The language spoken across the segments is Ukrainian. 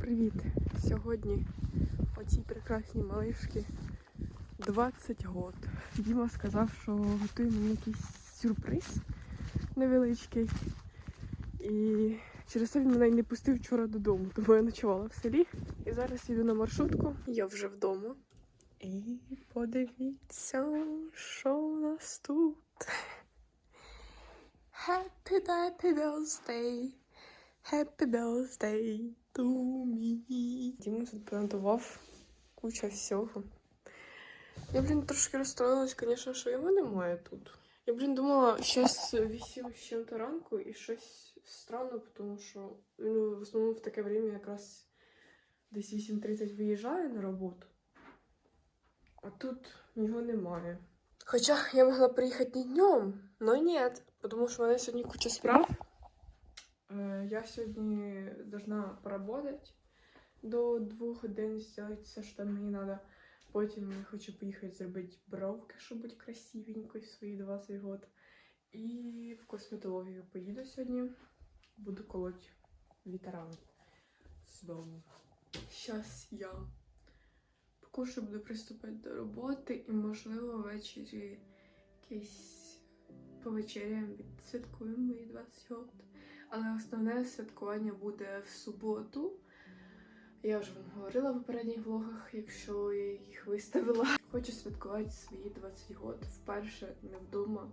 Привіт! Сьогодні оцій прекрасній малишки 20 год. Діма сказав, що готує мені якийсь сюрприз невеличкий. І через це він мене не пустив вчора додому, тому я ночувала в селі. І зараз їду на маршрутку. Я вже вдома. І подивіться, що у нас тут. Happy happy birthday. Happy birthday Тут планував куча всього. Я, блін, трошки розстроїлась, звісно, що його немає тут. Я, блін, думала, зараз 8 з чим-то ранку і щось странно, тому що ну, в основному в таке время якраз десь 8.30 виїжджає на роботу. А тут його немає. Хоча я могла приїхати не днем, але ні, тому що в мене сьогодні куча справ. Е, Я сьогодні должна поработать до двох годин, сделать все, що мені треба. Потім я хочу поїхати зробити бровки, щоб бути красивенькою в свої 20 год. І в косметологію поїду сьогодні. Буду колоть ветеран з дому. Зараз я покушаю, буду приступати до роботи і, можливо, ввечері якийсь повечеряємо, відсвяткуємо мої 20 років. Але основне святкування буде в суботу. Я вже вам говорила в попередніх влогах, якщо я їх виставила. Хочу святкувати свої 20 років вперше не вдома,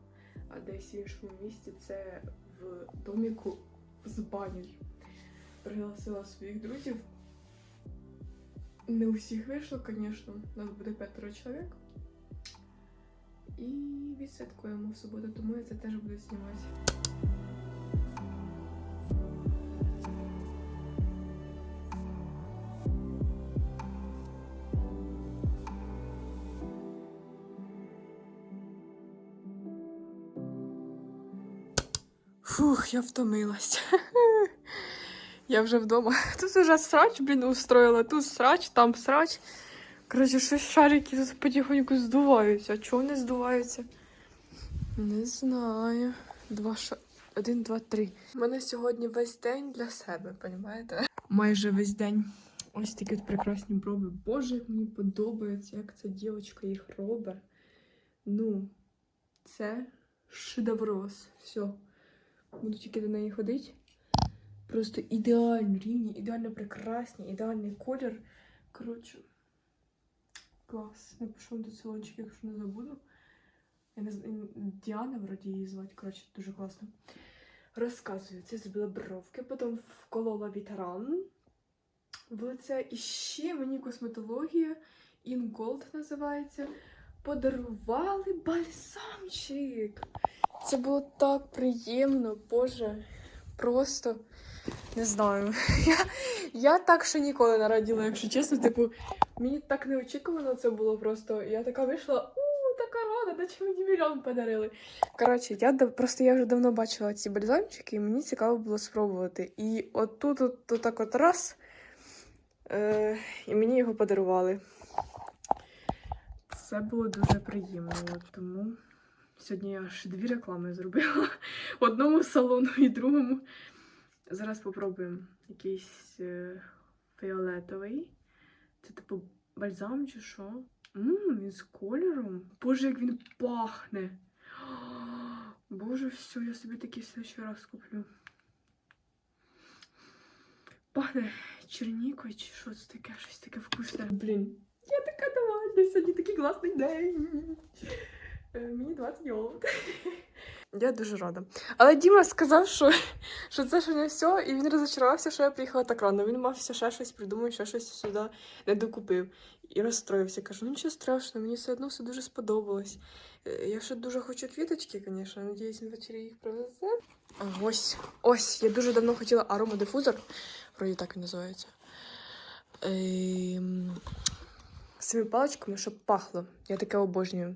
а десь в іншому місці. Це в доміку з банею. Пригласила своїх друзів. Не у всіх вийшло, звісно. Нас буде п'ятеро чоловік. І відсвяткуємо в суботу, тому я це теж буду знімати. Фух, я втомилась. Я вже вдома. Тут уже срач, блін, устроїла. Тут срач, там срач. Коротше, щось шарики тут потихоньку здуваються. А чого не здуваються? Не знаю. Два ша... Один, два, три. У мене сьогодні весь день для себе, понімаєте? Майже весь день. Ось такі от прекрасні брови. Боже, як мені подобається, як ця дівчинка їх робить. Ну, це шедеврос. Все. Буду тільки до неї ходити. Просто ідеально рівні, ідеально прекрасні, ідеальний колір. Коротше, клас. Напишу до салончик, якщо не забуду. Я не знаю, Діана вроді її звати. Коротше, дуже класно. Розказую, це зробила бровки, потім вколола вітран в лице. І ще мені косметологія In Gold називається. Подарували бальзамчик. Це було так приємно, Боже. Просто не знаю. Я, я так ще ніколи не раділа, якщо чесно. Типу, мені так неочікувано це було просто. Я така вийшла, у, така рада, наче мені мільйон подарили. Коротше, я просто я вже давно бачила ці бальзамчики, і мені цікаво було спробувати. І от тут, от, от так от раз, е, і мені його подарували. Це було дуже приємно, тому. Сьогодні я аж дві реклами зробила. Одному салону і другому. Зараз попробуємо якийсь е, фіолетовий. Це типу бальзам чи що? Ммм, він з кольором. Боже, як він пахне. Боже, все, я собі такий ще раз куплю. Пахне чернікою чи що це таке, щось таке вкусне. Блін, я така довольна, сьогодні такий класний день. Е, Мені 20 років. Я дуже рада. Але Діма сказав, що, що це ще не все, і він розочарувався, що я приїхала так рано. Він мав ще щось придумати, ще щось сюди не докупив. І розстроївся. Кажу, ну нічого страшного, мені все одно все дуже сподобалось. Е, Я ще дуже хочу квіточки, звісно. Надіюсь, ввечері їх привезе. Ось, ось, я дуже давно хотіла аромадифузор. Вроді так він називається. Ем... З цими паличками, щоб пахло. Я таке обожнюю.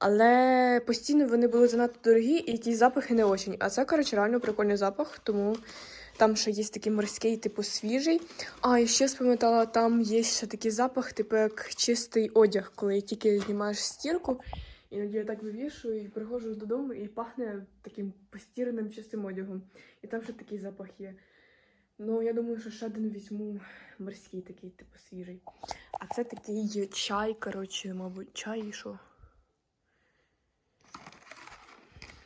Але постійно вони були занадто дорогі і ті запахи не очень. А це, коротше, реально прикольний запах, тому там ще є такий морський, типу, свіжий. А, і ще спам'ятала, там є ще такий запах, типу, як чистий одяг, коли тільки знімаєш стірку. Іноді я так вивішую і приходжу додому і пахне таким постіраним чистим одягом. І там ще такий запах є. Ну, я думаю, що ще один візьму морський такий, типу, свіжий. А це такий чай, коротше, мабуть, чай і що?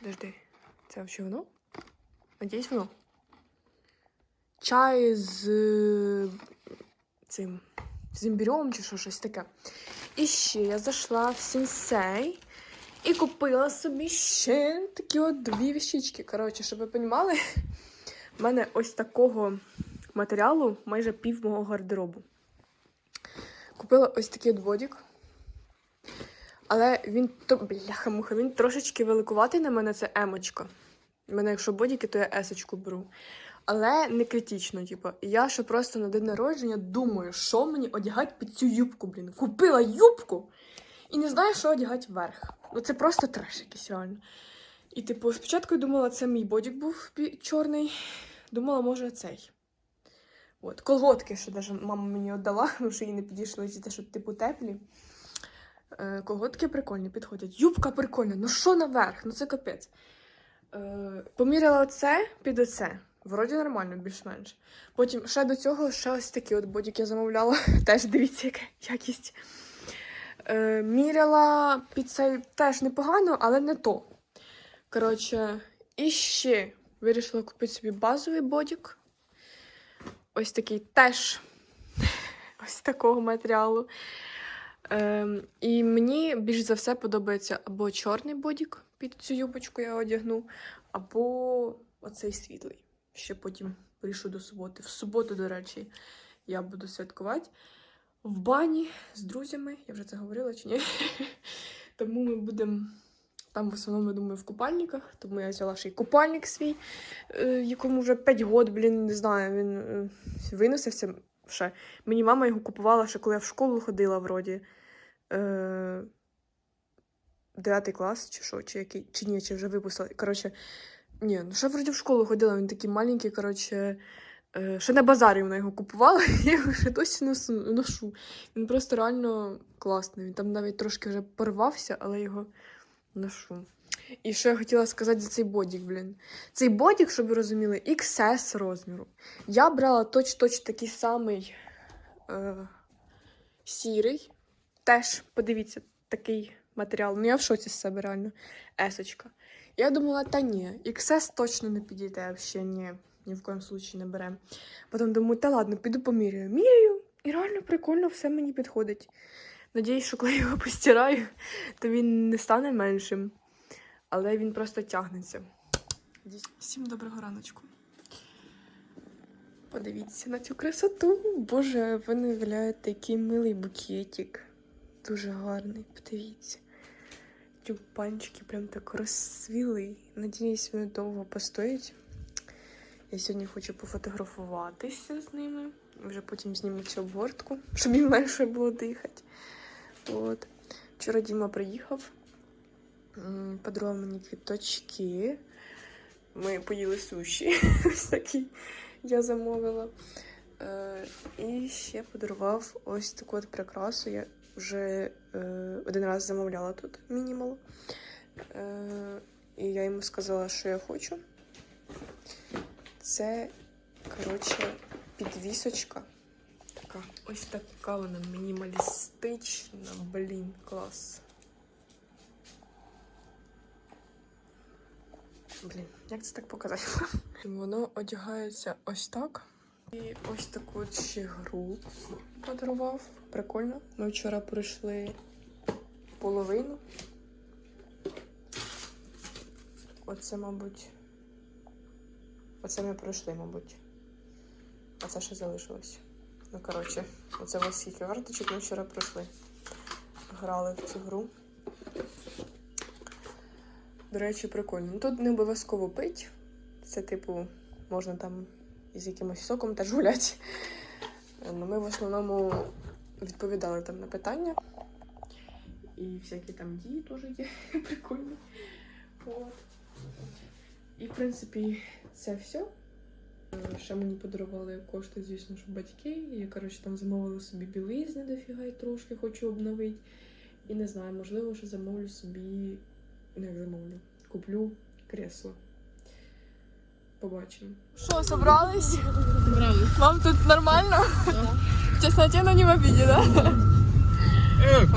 Подожди, це взагалі воно? Надіюсь, воно. Чай з е, цим з імбірем чи що, щось таке. І ще я зайшла в сінсей і купила собі ще такі от дві віщички. Коротше, щоб ви розуміли, в мене ось такого матеріалу майже пів мого гардеробу. Купила ось такий от бодік. Але він то бляха-муха, він трошечки великуватий на мене, це емочка. У мене, якщо бодіки, то я есочку беру. Але не критично, типу. Я ще просто на день народження думаю, що мені одягати під цю юбку, блін. Купила юбку і не знаю, що одягати вверх. Ну це просто треш якийсь реально. І, типу, спочатку я думала, це мій бодік був чорний. Думала, може, цей. От, колготки, що даже мама мені віддала, тому що їй не підійшли ці те, що типу теплі. Е, колготки прикольні підходять. Юбка прикольна, ну що наверх? Ну це капець. Е, поміряла оце під оце. Вроді нормально, більш-менш. Потім ще до цього ще ось такий от бодік я замовляла. Теж дивіться, яка якість. Е, міряла під цей теж непогано, але не то. Коротше, і ще вирішила купити собі базовий бодік. Ось такий теж ось такого матеріалу. Ем, і мені більш за все подобається або чорний бодік під цю юбочку я одягну, або оцей світлий. Ще потім прийшу до суботи. В суботу, до речі, я буду святкувати в бані з друзями. Я вже це говорила чи ні? Тому ми будемо там в основному, я думаю, в купальниках. Тому я взяла ще й купальник свій, е, якому вже 5 років, блін, не знаю, він е, виносився ще. Мені мама його купувала ще коли я в школу ходила, вроді. Е, 9 клас, чи що, чи який, чи ні, чи вже випустила. Коротше, ні, ну ще вроді в школу ходила, він такий маленький, коротше. е, Ще на базарі вона його купувала, я його ще досі ношу. Він просто реально класний. Він там навіть трошки вже порвався, але його ношу. І що я хотіла сказати за цей бодік, блін. Цей бодік, щоб ви розуміли, XS розміру. Я брала точ-точ такий самий е, сірий. Теж, подивіться, такий матеріал. Ну, я в шоці з себе реально. Есочка. Я думала, та ні, XS точно не підійде, взагалі ні. Ні в коєму случаї не беремо. Потім думаю, та ладно, піду поміряю. Міряю, і реально прикольно, все мені підходить. Надіюсь, що коли його постираю, то він не стане меншим, але він просто тягнеться. Всім доброго раночку. Подивіться на цю красоту. Боже, ви не уявляєте, який милий букетик. Дуже гарний, подивіться. Тюльпанчики прям так розсвіли. Надіюсь, вони довго постоять. Я сьогодні хочу пофотографуватися з ними. Вже потім зніму цю обгортку, щоб їм менше було дихати. От. Вчора Діма приїхав, подарував мені квіточки. Ми поїли суші. Ось я замовила. Е, і ще подарував ось таку от прикрасу. Я вже е, один раз замовляла тут мінімал. Е, і я йому сказала, що я хочу. Це, коротше, підвісочка. Така. Ось така вона мінімалістична. Блін, клас. Блін, як це так показати? Воно одягається ось так. І ось таку ще гру подарував. Прикольно. Ми вчора пройшли половину. Оце, мабуть. Оце ми пройшли, мабуть. А це ще залишилось. Ну, коротше, оце ось скільки карточок ми вчора пройшли. Грали в цю гру. До речі, прикольно. Ну, тут не обов'язково пить. Це, типу, можна там із якимось соком теж гуляти. Ну, ми в основному відповідали там на питання. І всякі там дії теж є прикольні. От. І, в принципі, це все. Е, Ще мені подарували кошти, звісно, що батьки. Я, коротше, там замовила собі білизни дофіга і трошки хочу обновити. І не знаю, можливо, що замовлю собі. Як замовлю. Куплю кресло. побачимо. Що, собрались? Зібрались. Вам тут нормально? В тесноте, но не в обиде, да?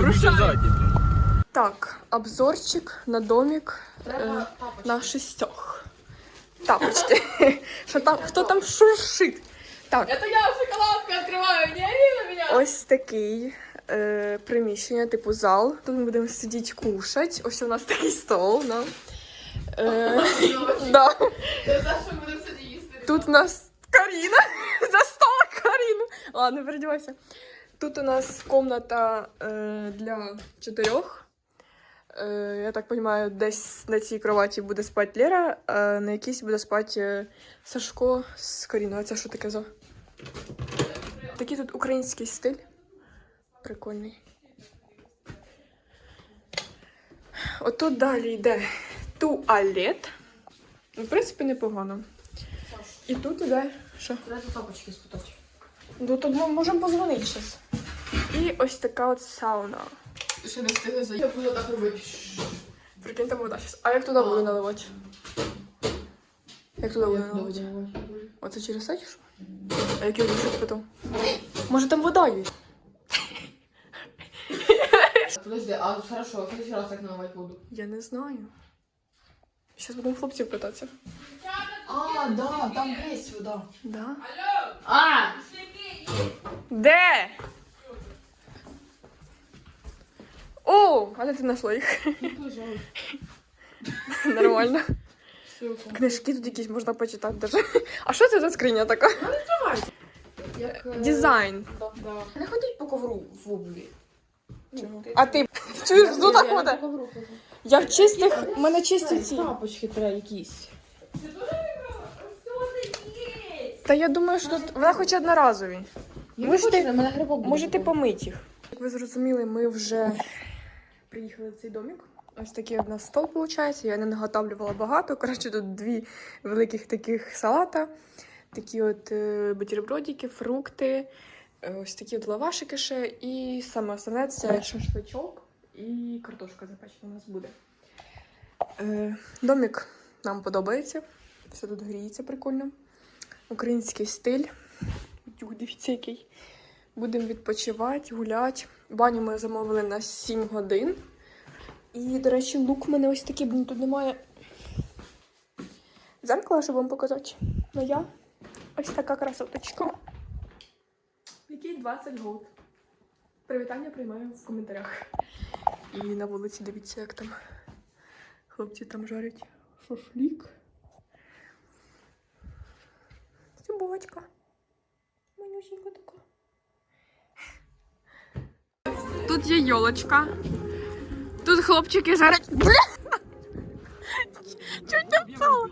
Рушаем. Так, обзорчик на домик э, на шестях. Тапочки. Що там, хто там шуршить? Так, Это я шоколадку открываю, не ори на меня! ось такий е, приміщення, типу зал. Тут ми будемо сидіти кушать. Ось у нас такий стол. Да. Е, да. Тут у нас Каріна. За стол Каріну. Ладно, передівайся. Тут у нас комната е, для чотирьох. Е, я так розумію, десь на цій кроваті буде спати Лера, а на якійсь буде спати е, Сашко з Каріною. А це що таке за? Такий тут український стиль. Прикольний. Отут далі йде туалет. Ну, В принципі, непогано. І тут іде. Що? Треба тапочки спитати. Ну тут ми можемо позвонити зараз. І ось така от сауна. Ще не встигли заїхати. Я буду так робити. Прикиньте, вода зараз. А як туди буду наливати? Як туди буду наливати? Оце через що? А який вийшов потім? Може там вода є? Подожди, а хорошо, в следующий раз як наливати воду? Я не знаю. Зараз будемо хлопців питатися. А, да, там є вода. Да? А! Де? О, а ти знайшла їх? Нормально. Книжки тут якісь можна почитати даже. А що це за скриня така? Як, е, Дизайн. Да, да. Не ходіть по ковру в обуві. Чого? А ти чуєш, взута ковру. Я в чистих, в мене чисті ці. Тапочки треба якісь. Та я думаю, що тут вона хоч одноразові. Можете, можете помити їх. Як ви зрозуміли, ми вже приїхали в цей домик. Ось такий у нас стол виходить. Я не наготавлювала багато. Коротше, тут дві великих таких салата, такі от е, бутербродики, фрукти, ось такі от лавашики ще. І саме основне це шашличок і картошка запечена у нас буде. Е, домик нам подобається. Все тут гріється прикольно. Український стиль. Дивіться, який. Будемо відпочивати, гуляти. Баню ми замовили на 7 годин. І, до речі, лук в мене ось такий, блін, тут немає зеркала, щоб вам показати. Ну я ось така красоточка. Який 20 голд. Привітання приймаю в коментарях. І на вулиці дивіться, як там хлопці там жарять шашлік. Собачка. Манюсенька така. Тут є йолочка. Тут хлопчики жарять. Чуть не впала.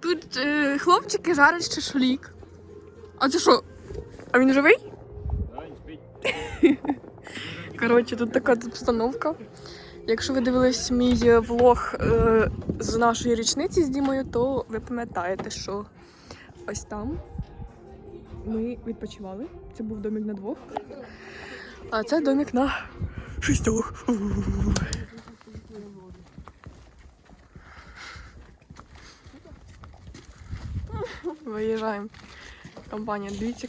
Тут е, хлопчики жарять шашлік. А це що? А він живий? Коротше, тут така обстановка. Якщо ви дивились мій влог е, з нашої річниці з Дімою, то ви пам'ятаєте, що ось там ми відпочивали. Це був домик на двох. А це домик на шістьох. Виїжджаємо. Компанія, дивіться,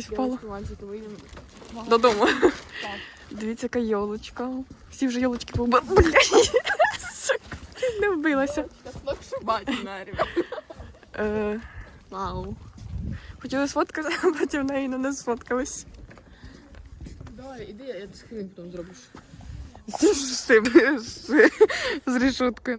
щось впало. Додому. Дивіться, яка йолочка. Всі вже йолочки побили. Не вбилася. Е, Вау. Хотіли сфоткатися, а потім неї не сфоткались. Давай, іди, я скрин потім зробиш. З, з, цим, з, з решуткою.